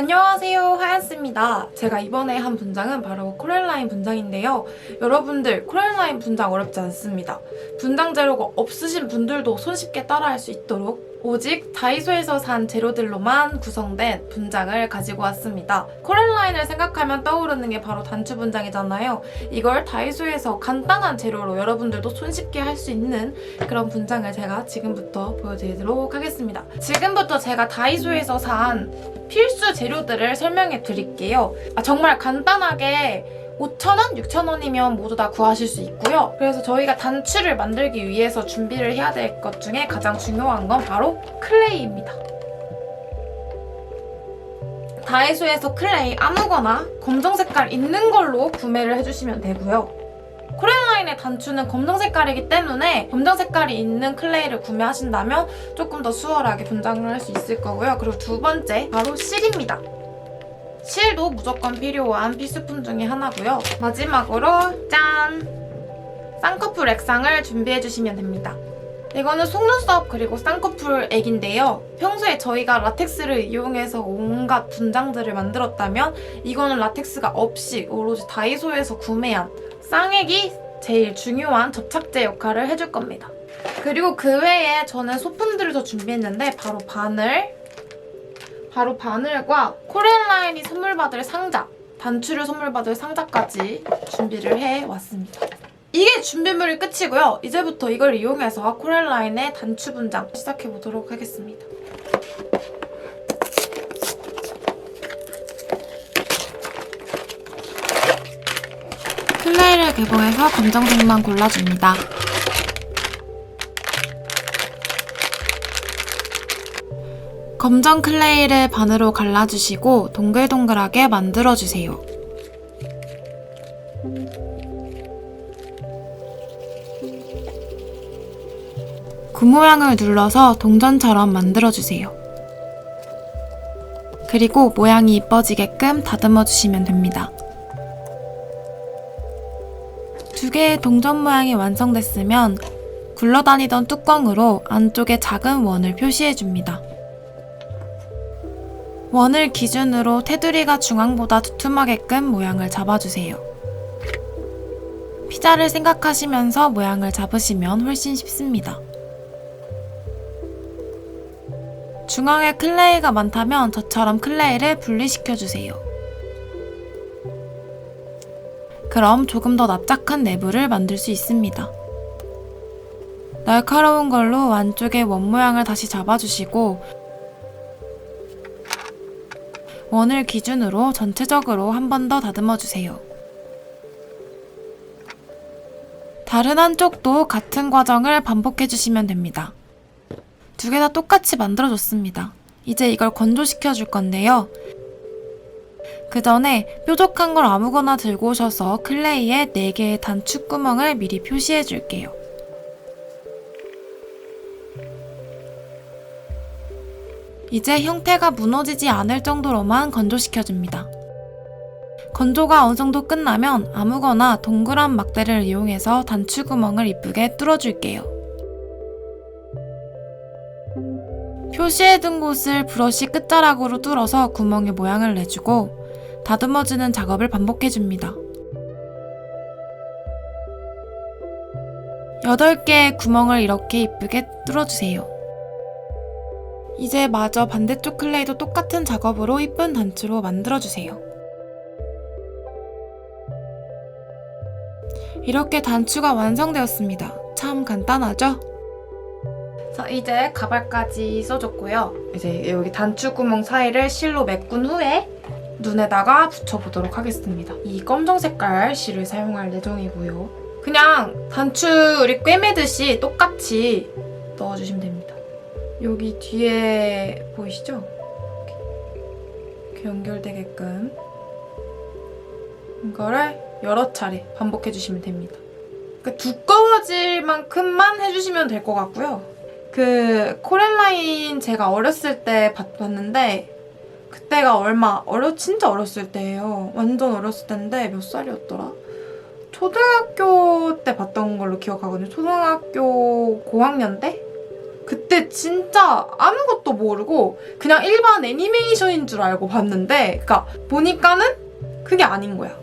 안녕하세요 하얀스입니다. 제가 이번에 한 분장은 바로 코렐라인 분장인데요. 여러분들 코렐라인 분장 어렵지 않습니다. 분장 재료가 없으신 분들도 손쉽게 따라할 수 있도록 오직 다이소에서 산 재료들로만 구성된 분장을 가지고 왔습니다. 코렐라인을 생각하면 떠오르는 게 바로 단추 분장이잖아요. 이걸 다이소에서 간단한 재료로 여러분들도 손쉽게 할 수 있는 그런 분장을 제가 지금부터 보여드리도록 하겠습니다. 지금부터 제가 다이소에서 산 필수 재료들을 설명해 드릴게요. 아, 정말 간단하게 5,000원, 6,000원이면 모두 다 구하실 수 있고요. 그래서 저희가 단추를 만들기 위해서 준비를 해야 될 것 중에 가장 중요한 건 바로 클레이입니다. 다이소에서 클레이 아무거나 검정 색깔 있는 걸로 구매를 해주시면 되고요. 코렐라인의 단추는 검정 색깔이기 때문에 검정 색깔이 있는 클레이를 구매하신다면 조금 더 수월하게 분장을 할 수 있을 거고요. 그리고 두 번째 바로 실입니다. 실도 무조건 필요한 필수품 중에 하나고요. 마지막으로 짠! 쌍꺼풀 액상을 준비해 주시면 됩니다. 이거는 속눈썹 그리고 쌍꺼풀 액인데요. 평소에 저희가 라텍스를 이용해서 온갖 분장들을 만들었다면 이거는 라텍스가 없이 오로지 다이소에서 구매한 쌍액이 제일 중요한 접착제 역할을 해줄 겁니다. 그리고 그 외에 저는 소품들을 더 준비했는데 바로 바늘, 바로 바늘과 코렐 라인이 선물 받을 상자, 단추를 선물 받을 상자까지 준비를 해 왔습니다. 이게 준비물이 끝이고요. 이제부터 이걸 이용해서 코렐라인의 단추 분장 시작해 보도록 하겠습니다. 클레이를 개봉해서 검정색만 골라줍니다. 검정 클레이를 반으로 갈라주시고 동글동글하게 만들어주세요. 구 모양을 눌러서 동전처럼 만들어주세요. 그리고 모양이 이뻐지게끔 다듬어 주시면 됩니다. 두 개의 동전 모양이 완성됐으면 굴러다니던 뚜껑으로 안쪽에 작은 원을 표시해 줍니다. 원을 기준으로 테두리가 중앙보다 두툼하게끔 모양을 잡아주세요. 피자를 생각하시면서 모양을 잡으시면 훨씬 쉽습니다. 중앙에 클레이가 많다면 저처럼 클레이를 분리시켜 주세요. 그럼 조금 더 납작한 내부를 만들 수 있습니다. 날카로운 걸로 안쪽에 원 모양을 다시 잡아주시고 원을 기준으로 전체적으로 한 번 더 다듬어 주세요. 다른 한쪽도 같은 과정을 반복해 주시면 됩니다. 두 개 다 똑같이 만들어줬습니다. 이제 이걸 건조시켜 줄 건데요. 그 전에 뾰족한 걸 아무거나 들고 오셔서 클레이에 4개의 단축 구멍을 미리 표시해 줄게요. 이제 형태가 무너지지 않을 정도로만 건조시켜줍니다. 건조가 어느 정도 끝나면 아무거나 동그란 막대를 이용해서 단추 구멍을 이쁘게 뚫어줄게요. 표시해둔 곳을 브러쉬 끝자락으로 뚫어서 구멍의 모양을 내주고 다듬어주는 작업을 반복해줍니다. 8개의 구멍을 이렇게 이쁘게 뚫어주세요. 이제 마저 반대쪽 클레이도 똑같은 작업으로 이쁜 단추로 만들어주세요. 이렇게 단추가 완성되었습니다. 참 간단하죠? 자, 이제 가발까지 써줬고요. 이제 여기 단추 구멍 사이를 실로 메꾼 후에 눈에다가 붙여보도록 하겠습니다. 이 검정 색깔 실을 사용할 예정이고요. 그냥 단추 우리 꿰매듯이 똑같이 넣어주시면 됩니다. 여기 뒤에 보이시죠? 이렇게, 연결되게끔 이거를 여러 차례 반복해주시면 됩니다. 그 두꺼워질 만큼만 해주시면 될 것 같고요. 그 코렐라인 제가 어렸을 때 봤- 봤는데 그때가 얼마 어려 진짜 어렸을 때예요. 완전 어렸을 때인데 몇 살이었더라? 초등학교 때 봤던 걸로 기억하거든요. 초등학교 고학년 때 그때 진짜 아무것도 모르고 그냥 일반 애니메이션인 줄 알고 봤는데 그러니까 보니까는 그게 아닌 거야.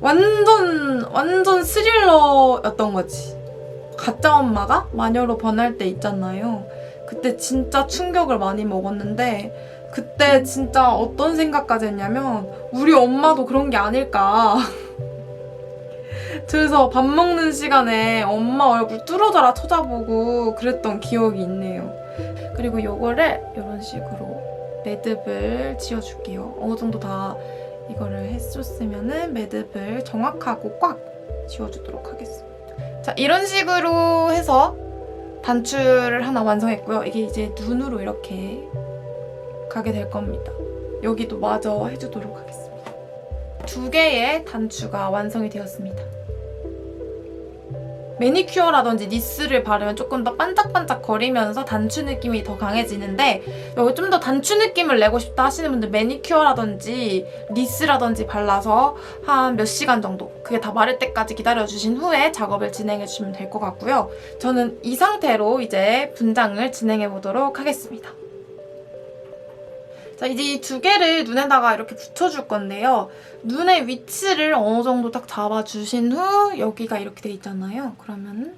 완전 완전 스릴러였던 거지. 가짜 엄마가 마녀로 변할 때 있잖아요. 그때 진짜 충격을 많이 먹었는데 그때 진짜 어떤 생각까지 했냐면 우리 엄마도 그런 게 아닐까. 그래서 밥 먹는 시간에 엄마 얼굴 뚫어져라 쳐다보고 그랬던 기억이 있네요. 그리고 요거를 이런 식으로 매듭을 지어줄게요. 어느 정도 다 이거를 해줬으면은 매듭을 정확하고 꽉 지워주도록 하겠습니다. 자, 이런 식으로 해서 단추를 하나 완성했고요. 이게 이제 눈으로 이렇게 가게 될 겁니다. 여기도 마저 해주도록 하겠습니다. 두 개의 단추가 완성이 되었습니다. 매니큐어라든지 니스를 바르면 조금 더 반짝반짝 거리면서 단추 느낌이 더 강해지는데 좀 더 단추 느낌을 내고 싶다 하시는 분들 매니큐어라든지 니스라든지 발라서 한 몇 시간 정도 그게 다 마를 때까지 기다려주신 후에 작업을 진행해 주시면 될 것 같고요. 저는 이 상태로 이제 분장을 진행해 보도록 하겠습니다. 자, 이제 이 두 개를 눈에다가 이렇게 붙여줄 건데요. 눈의 위치를 어느 정도 딱 잡아주신 후 여기가 이렇게 돼 있잖아요. 그러면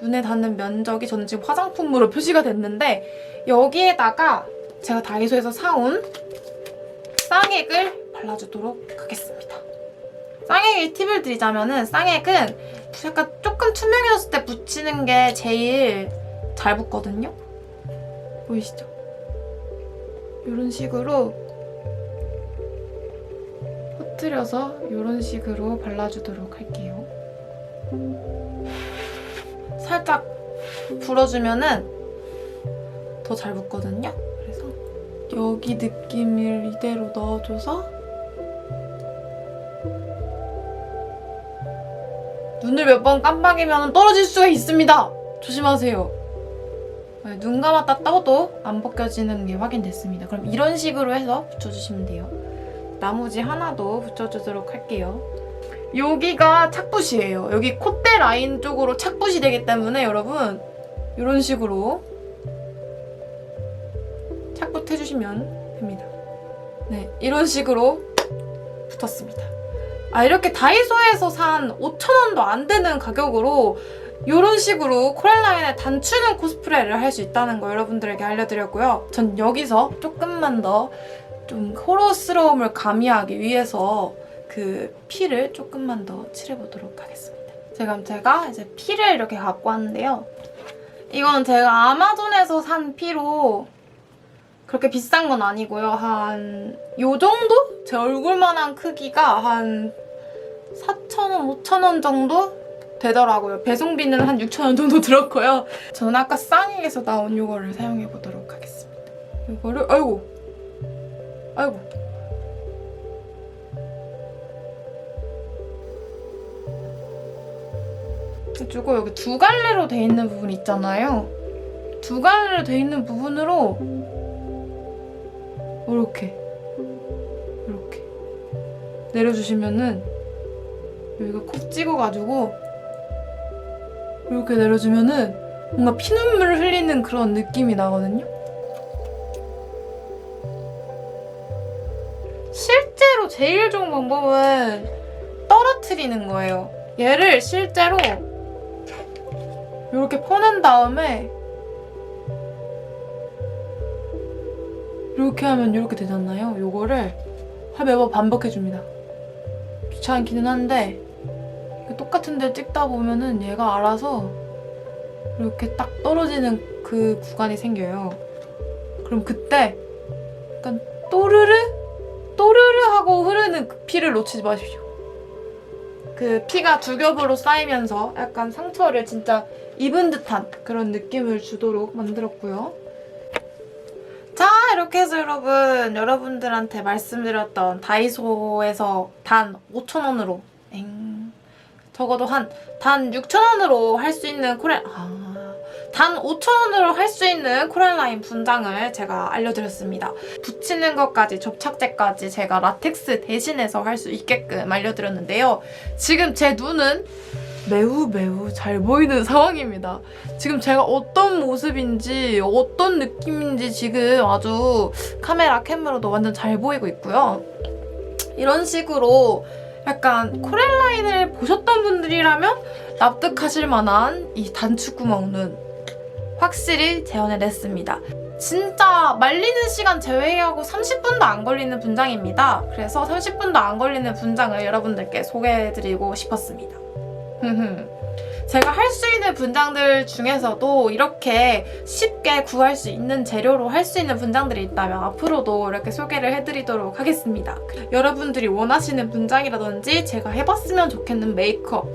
눈에 닿는 면적이 저는 지금 화장품으로 표시가 됐는데 여기에다가 제가 다이소에서 사온 쌍액을 발라주도록 하겠습니다. 쌍액의 팁을 드리자면은 쌍액은 약간 조금 투명해졌을 때 붙이는 게 제일 잘 붙거든요. 보이시죠? 이런 식으로 퍼뜨려서 이런 식으로 발라주도록 할게요. 살짝 불어주면은 더 잘 붙거든요. 그래서 여기 느낌을 이대로 넣어줘서 눈을 몇 번 깜빡이면 떨어질 수가 있습니다. 조심하세요. 네, 눈 감았다 떠도 안 벗겨지는 게 확인됐습니다. 그럼 이런 식으로 해서 붙여주시면 돼요. 나머지 하나도 붙여주도록 할게요. 여기가 착붙이에요. 여기 콧대 라인 쪽으로 착붙이 되기 때문에 여러분 이런 식으로 착붙해주시면 됩니다. 네, 이런 식으로 붙었습니다. 아, 이렇게 다이소에서 산 5,000원도 안 되는 가격으로 이런 식으로 코랄라인에 단추는 코스프레를 할 수 있다는 거 여러분들에게 알려드렸고요. 전 여기서 조금만 더 좀 호러스러움을 가미하기 위해서 그 피를 조금만 더 칠해보도록 하겠습니다. 제가 제가 이제 피를 이렇게 갖고 왔는데요. 이건 제가 아마존에서 산 피로 그렇게 비싼 건 아니고요. 한 요 정도? 제 얼굴만한 크기가 한 4,000원, 5,000원 정도 되더라고요. 배송비는 한 6,000원 정도 들었고요. 저는 아까 쌍익에서 나온 요거를 사용해 보도록 하겠습니다. 요거를 아이고 아이고 그리고 여기 두 갈래로 돼 있는 부분 있잖아요. 두 갈래로 돼 있는 부분으로 이렇게 이렇게 내려주시면은 여기가 콕 찍어가지고 이렇게 내려주면은 뭔가 피눈물을 흘리는 그런 느낌이 나거든요. 실제로 제일 좋은 방법은 떨어뜨리는 거예요. 얘를 실제로 이렇게 퍼낸 다음에 이렇게 하면 이렇게 되잖아요. 요거를 한 매번 반복해줍니다. 귀찮기는 한데 똑같은 데 찍다 보면은 얘가 알아서 이렇게 딱 떨어지는 그 구간이 생겨요. 그럼 그때 약간 또르르 또르르 하고 흐르는 그 피를 놓치지 마십시오. 그 피가 두 겹으로 쌓이면서 약간 상처를 진짜 입은 듯한 그런 느낌을 주도록 만들었고요. 자, 이렇게 해서 여러분, 여러분들한테 말씀드렸던 다이소에서 단 5,000원으로, 엥. 적어도 한, 단 6,000원으로 할 수 있는 코레, 아, 단 5,000원으로 할 수 있는 코랄라인 분장을 제가 알려드렸습니다. 붙이는 것까지, 접착제까지 제가 라텍스 대신해서 할 수 있게끔 알려드렸는데요. 지금 제 눈은 매우 매우 잘 보이는 상황입니다. 지금 제가 어떤 모습인지 어떤 느낌인지 지금 아주 카메라 캠으로도 완전 잘 보이고 있고요. 이런 식으로 약간 코렐라인을 보셨던 분들이라면 납득하실 만한 이 단추구멍 눈 확실히 재현해냈습니다. 진짜 말리는 시간 제외하고 30분도 안 걸리는 분장입니다. 그래서 30분도 안 걸리는 분장을 여러분들께 소개해드리고 싶었습니다. 제가 할 수 있는 분장들 중에서도 이렇게 쉽게 구할 수 있는 재료로 할 수 있는 분장들이 있다면 앞으로도 이렇게 소개를 해드리도록 하겠습니다. 여러분들이 원하시는 분장이라든지 제가 해봤으면 좋겠는 메이크업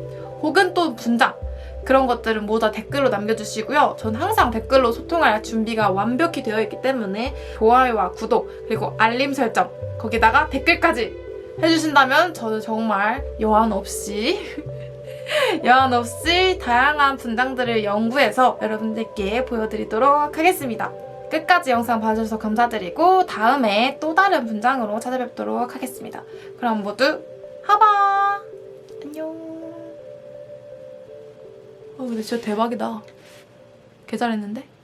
혹은 또 분장 그런 것들은 모두 다 댓글로 남겨주시고요. 전 항상 댓글로 소통할 준비가 완벽히 되어 있기 때문에 좋아요와 구독 그리고 알림 설정 거기다가 댓글까지 해주신다면 저는 정말 여한 없이 여한 없이 다양한 분장들을 연구해서 여러분들께 보여드리도록 하겠습니다. 끝까지 영상 봐주셔서 감사드리고 다음에 또 다른 분장으로 찾아뵙도록 하겠습니다. 그럼 모두 하바 안녕. 어 근데 진짜 대박이다. 개 잘했는데?